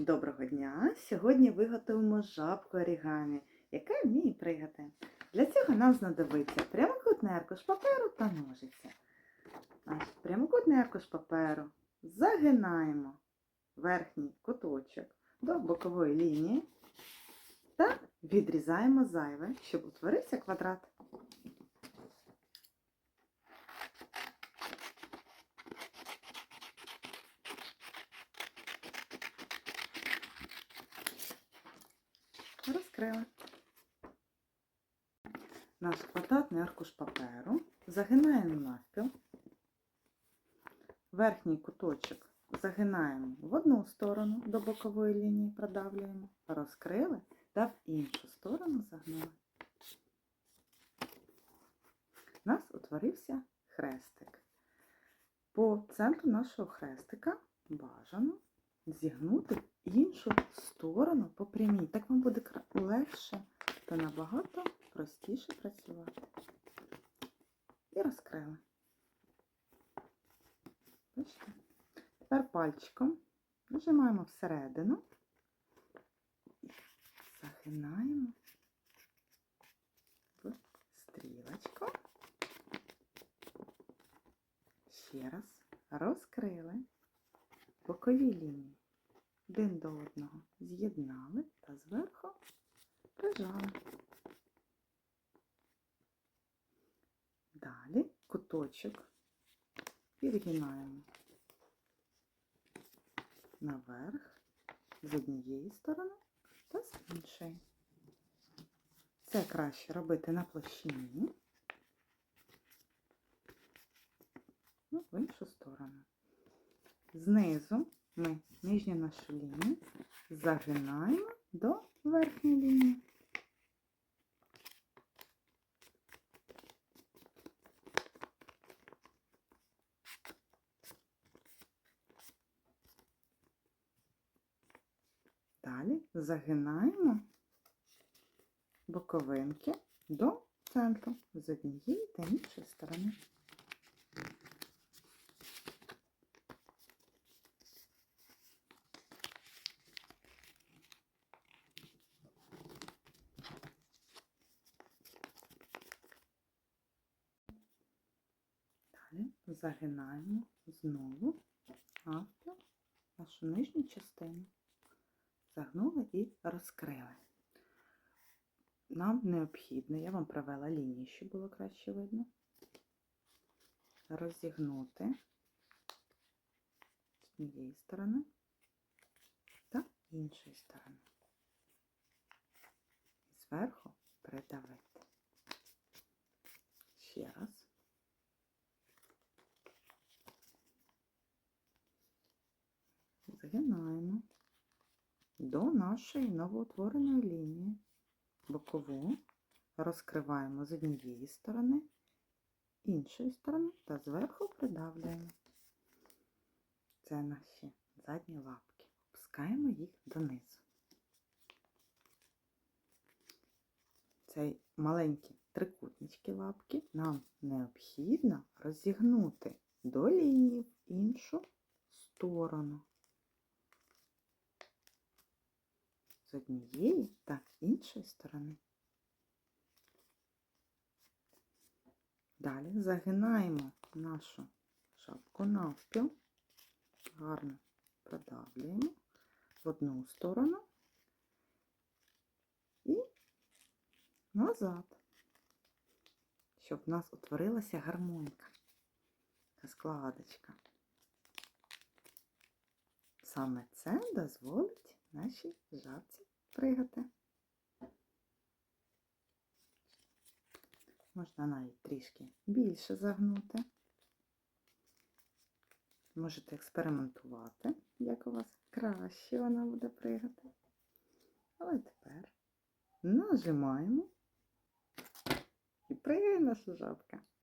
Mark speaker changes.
Speaker 1: Доброго дня! Сьогодні виготовимо жабку орігамі, яка вміє пригати. Для цього нам знадобиться прямокутний аркуш паперу та ножиця. Наш прямокутний аркуш паперу загинаємо верхній куточок до бокової лінії та відрізаємо зайве, щоб утворився квадрат. Розкрили. Наш квадратний аркуш паперу загинаємо навпіл. Верхній куточок загинаємо в одну сторону до бокової лінії, продавлюємо, розкрили та в іншу сторону загнули. У нас утворився хрестик. По центру нашого хрестика бажано зігнути іншу сторону по прямій. І розкрили. Бачите? Тепер пальчиком нажимаємо всередину, загинаємо в стрілочку. Ще раз розкрили бокові лінії один до одного з'єднали та зверху прижали. Далі куточок підгинаємо наверх з однієї сторони та з іншої. Це краще робити на площині, ну, в іншу сторону. Знизу ми нижню нашу лінію загинаємо до верхньої лінії. Далі загинаємо боковинки до центру з однієї та іншої сторони. Далі загинаємо знову навпіл нашу нижню частину. Загнули і розкрили. Нам необхідно, я вам провела лінії, щоб було краще видно, розігнути з однієї сторони та іншої сторони. І зверху придавити. Ще раз. Згинаємо до нашої новоутвореної лінії. Бокову розкриваємо з однієї сторони, іншої сторони та зверху придавлюємо. Це наші задні лапки. Опускаємо їх донизу. Цей маленькі трикутнички лапки нам необхідно розігнути до лінії в іншу сторону. З однієї та іншої сторони. Далі загинаємо нашу шапку навпіл, гарно продавлюємо в одну сторону і назад, щоб в нас утворилася гармонька складочка. Саме це дозволить нашій жабці пригати. Можна навіть трішки більше загнути. Можете експериментувати, як у вас краще вона буде пригати. Але тепер нажимаємо і пригає наша жабка.